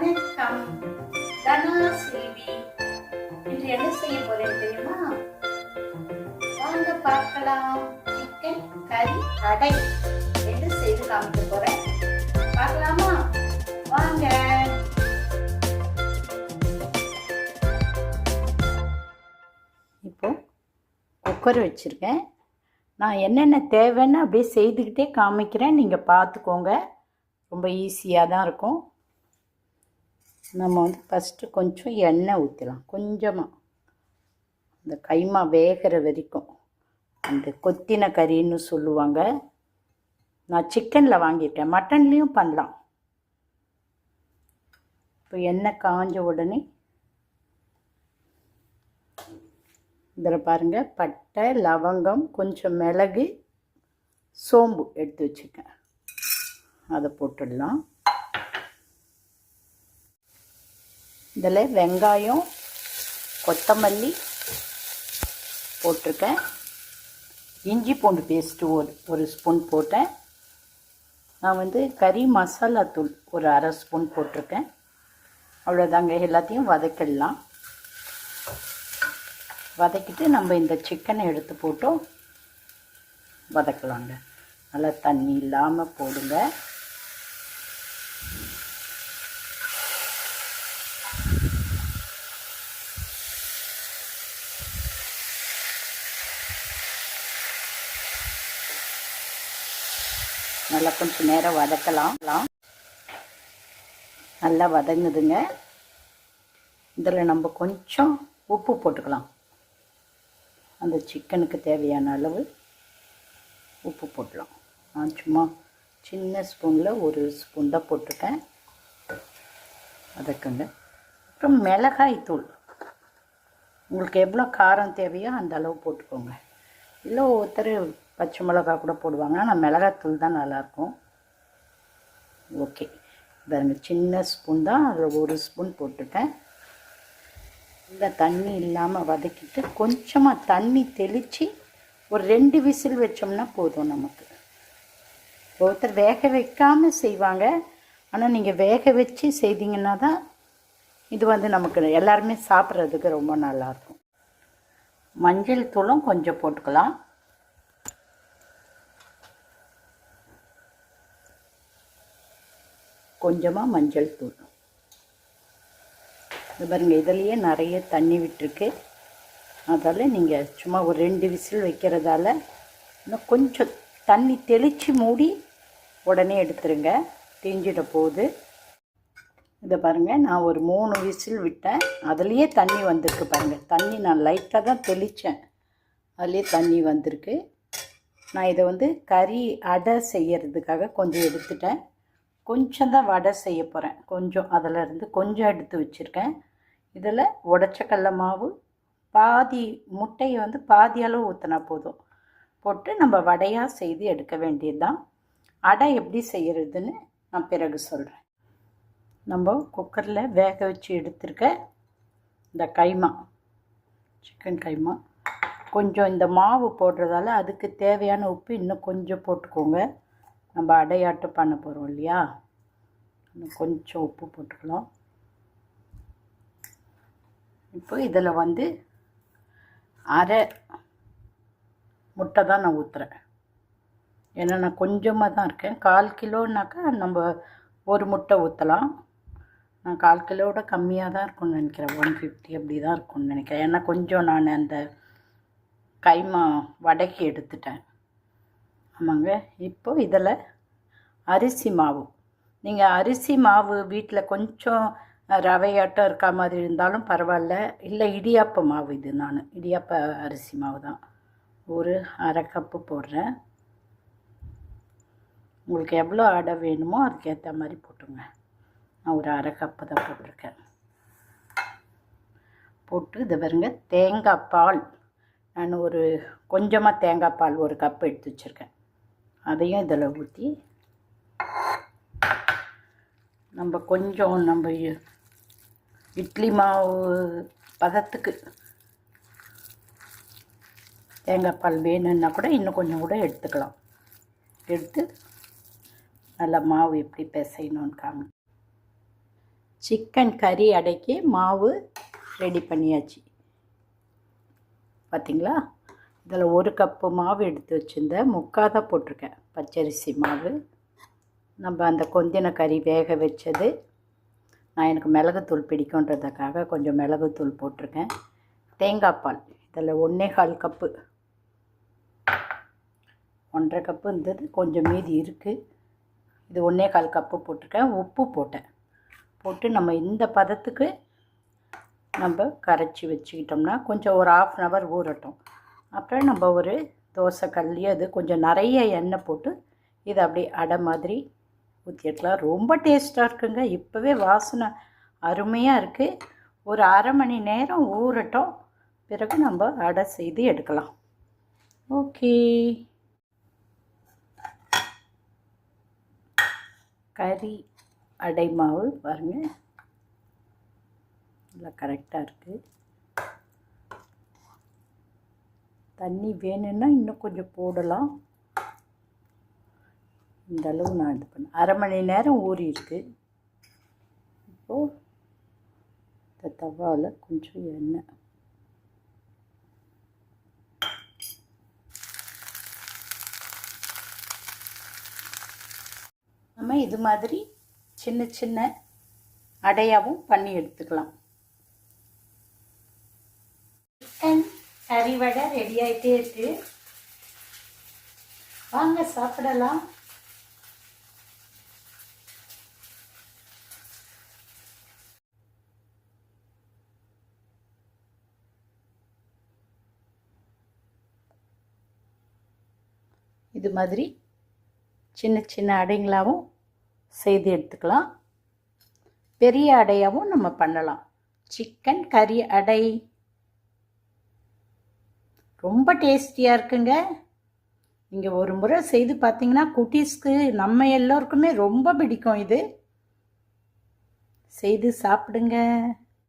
வணக்கம் தனா செல்வி இன்று என்ன செய்ய போறேன் தெரியுமா? வாங்க பார்க்கலாம். சிக்கன் கறி கடை என்று செய்து காமிக்க போறேன்? பார்க்கலாமா? வாங்க. இப்போ குக்கர் வச்சுருக்கேன். நான் என்னென்ன தேவைன்னு அப்படியே செய்துக்கிட்டே காமிக்கிறேன். நீங்கள் பார்த்துக்கோங்க. ரொம்ப ஈஸியாக தான் இருக்கும். நம்ம வந்து ஃபஸ்ட்டு கொஞ்சம் எண்ணெய் ஊற்றலாம் கொஞ்சமாக இந்த கைமா வேகிற வரைக்கும். அந்த கொத்தின கறின்னு சொல்லுவாங்க. நான் சிக்கனில் வாங்கியிருக்கேன். மட்டன்லேயும் பண்ணலாம். இப்போ எண்ணெய் காஞ்ச உடனே இதில் பாருங்கள் பட்டை லவங்கம் கொஞ்சம் மிளகு சோம்பு எடுத்து வச்சுக்கேன் அதை போட்டுடலாம். இதில் வெங்காயம் கொத்தமல்லி போட்டிருக்கேன். இஞ்சி பூண்டு பேஸ்ட்டு ஒரு ஒரு ஸ்பூன் போட்டேன். நான் வந்து கறி மசாலா தூள் ஒரு அரை ஸ்பூன் போட்டிருக்கேன். அவ்வளோதாங்க எல்லாத்தையும் வதக்கிடலாம். வதக்கிட்டு நம்ம இந்த சிக்கனை எடுத்து போட்டோம். வதக்கலாங்க. நல்லா தண்ணி இல்லாமல் போடுங்க. நல்லா கொஞ்சம் நேரம் வதக்கலாம். நல்லா வதங்குதுங்க. இதில் நம்ம கொஞ்சம் உப்பு போட்டுக்கலாம். அந்த சிக்கனுக்கு தேவையான அளவு உப்பு போட்டலாம் நான் சும்மா சின்ன ஸ்பூனில் ஒரு ஸ்பூன் தான் போட்டிருக்கேன். வதக்குங்க. அப்புறம் மிளகாய் தூள். உங்களுக்கு எவ்வளோ காரம் தேவையோ அந்த அளவு போட்டுக்கோங்க. இல்லை ஒருத்தர் பச்சை மிளகா கூட போடுவாங்க. ஆனால் மிளகாத்தூள் தான் நல்லாயிருக்கும். ஓகே. பாருங்க சின்ன ஸ்பூன் தான். அதில் ஒரு ஸ்பூன் போட்டுட்டேன். இந்த தண்ணி இல்லாமல் வதக்கிட்டு கொஞ்சமாக தண்ணி தெளித்து ஒரு ரெண்டு விசில் வச்சோம்னா போதும் நமக்கு. ஒருத்தர் வேக வைக்காமல் செய்வாங்க. ஆனால் நீங்கள் வேக வச்சு செய்தீங்கன்னா தான் இது வந்து நமக்கு எல்லாருமே சாப்பிட்றதுக்கு ரொம்ப நல்லாயிருக்கும். மஞ்சள் தூளும் கொஞ்சம் போட்டுக்கலாம். கொஞ்சமாக மஞ்சள் தூள். இது பாருங்க இதுலேயே நிறைய தண்ணி விட்டுருக்கு. அதால் நீங்கள் சும்மா ஒரு ரெண்டு விசில் வைக்கிறதால இன்னும் கொஞ்சம் தண்ணி தெளித்து மூடி உடனே எடுத்துருங்க. தீஞ்சிட போகுது. இதை பாருங்கள் நான் ஒரு மூணு விசில் விட்டேன். அதுலேயே தண்ணி வந்திருக்கு பாருங்கள் தண்ணி நான் லைட்டாக தான் தெளித்தேன் அதுலேயே தண்ணி வந்திருக்கு. நான் இதை வந்து கறி அடை செய்கிறதுக்காக கொஞ்சம் எடுத்துட்டேன். கொஞ்சம் தான் வடை செய்ய போகிறேன் கொஞ்சம் அதில் இருந்து கொஞ்சம் எடுத்து வச்சுருக்கேன். இதில் உடச்ச கடல மாவு பாதி முட்டையை வந்து பாதி அளவு ஊற்றினா போதும். போட்டு நம்ம வடையாக செய்து எடுக்க வேண்டியது தான் அடை எப்படி செய்கிறதுன்னு நான் பிறகு சொல்கிறேன் நம்ம குக்கரில் வேக வச்சு எடுத்துருக்க இந்த கைமா சிக்கன் கைமா கொஞ்சம் இந்த மாவு போடுறதால அதுக்கு தேவையான உப்பு இன்னும் கொஞ்சம் போட்டுக்கோங்க. நம்ம அடையாட்டம் பண்ண போகிறோம் இல்லையா? கொஞ்சம் உப்பு போட்டுக்கலாம். இப்போ இதில் வந்து அரை முட்டை தான் நான் ஊற்றுறேன் ஏன்னா நான் கொஞ்சமாக தான் இருக்கேன். கால் கிலோனாக்கா நம்ம ஒரு முட்டை ஊற்றலாம் நான் கால் கிலோவோட கம்மியாக தான் இருக்கும்னு நினைக்கிறேன். ஒன் ஃபிஃப்டி அப்படி தான் இருக்கும்னு நினைக்கிறேன். ஏன்னா கொஞ்சம் நான் அந்த கைமா வடக்கி எடுத்துட்டேன். ஆமாங்க. இப்போ இதில் அரிசி மாவு. நீங்கள் அரிசி மாவு வீட்டில் கொஞ்சம் ரவையாட்டம் இருக்கா மாதிரி இருந்தாலும் பரவாயில்ல. இல்லை இடியாப்ப மாவு இது நான். இடியாப்ப அரிசி மாவு தான். ஒரு அரை கப்பு போடுறேன். உங்களுக்கு எவ்வளோ அடை வேணுமோ அதுக்கேற்ற மாதிரி போட்டுங்க. நான் ஒரு அரை கப்பு தான் போட்டிருக்கேன். போட்டு இதை பாருங்க தேங்காய் பால். நான் ஒரு கொஞ்சமாக தேங்காய் பால் ஒரு கப் எடுத்து வச்சுருக்கேன். அதையும் இதில் ஊற்றி நம்ம கொஞ்சம் நம்ம இட்லி மாவு பதத்துக்கு தேங்காய் பால் வேணும்னா கூட இன்னும் கொஞ்சம் கூட எடுத்துக்கலாம். எடுத்து நல்லா மாவு எப்படி பிசையணும்னு காமி சிக்கன் கறி அடைக்கி மாவு ரெடி பண்ணியாச்சு. பார்த்தீங்களா இதில் ஒரு கப்பு மாவு எடுத்து வச்சுருந்தேன் முக்கால் தான் போட்டிருக்கேன். பச்சரிசி மாவு. நம்ம அந்த கொந்தின கறி வேக வச்சது. நான் எனக்கு மிளகுத்தூள் பிடிக்குன்றதுக்காக கொஞ்சம் மிளகுத்தூள் போட்டிருக்கேன். தேங்காய் பால். இதில் ஒன்றே கால் கப்பு. ஒன்றரை கப்பு இருந்தது. கொஞ்சம் மீதி இருக்குது இது ஒன்றே கால் கப்பு போட்டிருக்கேன். உப்பு போட்டேன். போட்டு நம்ம இந்த பதத்துக்கு நம்ம கரைச்சி வச்சுக்கிட்டோம்னா கொஞ்சம் ஒரு ஆஃப் அன் ஹவர் ஊறட்டும். அப்புறம் நம்ம ஒரு தோசை கல்லி அது கொஞ்சம் நிறைய எண்ணெய் போட்டு இதை அப்படியே அடை மாதிரி ஊற்றிடலாம் ரொம்ப டேஸ்ட்டாக இருக்குங்க. இப்போவே வாசனை அருமையாக இருக்குது ஒரு அரை மணி நேரம் ஊறட்டும். பிறகு நம்ம அடை செய்து எடுக்கலாம். ஓகே. கறி அடை மாவு பாருங்க. நல்லா கரெக்டாக இருக்குது தண்ணி வேணும்னா இன்னும் கொஞ்சம் போடலாம். இந்த அளவு நான் இது பண்ணேன் அரை மணி நேரம் ஊறி இருக்கு. இப்போது இந்த தவாவில் கொஞ்சம் எண்ணெய். நம்ம இது மாதிரி சின்ன சின்ன அடையாவும் பண்ணி எடுத்துக்கலாம் சிக்கன் கறி வடை ரெடி ஆகிட்டே இருக்கு. வாங்க சாப்பிடலாம். இது மாதிரி சின்ன சின்ன அடைங்களாகவும் செய்து எடுத்துக்கலாம். பெரிய அடையாகவும் நம்ம பண்ணலாம். சிக்கன் கறி அடை. ரொம்ப டேஸ்டியாக இருக்குங்க. நீங்கள் ஒரு முறை செய்து பார்த்தீங்கன்னா குட்டீஸ்க்கு நம்ம எல்லோருக்குமே ரொம்ப பிடிக்கும் இது. செய்து சாப்பிடுங்க.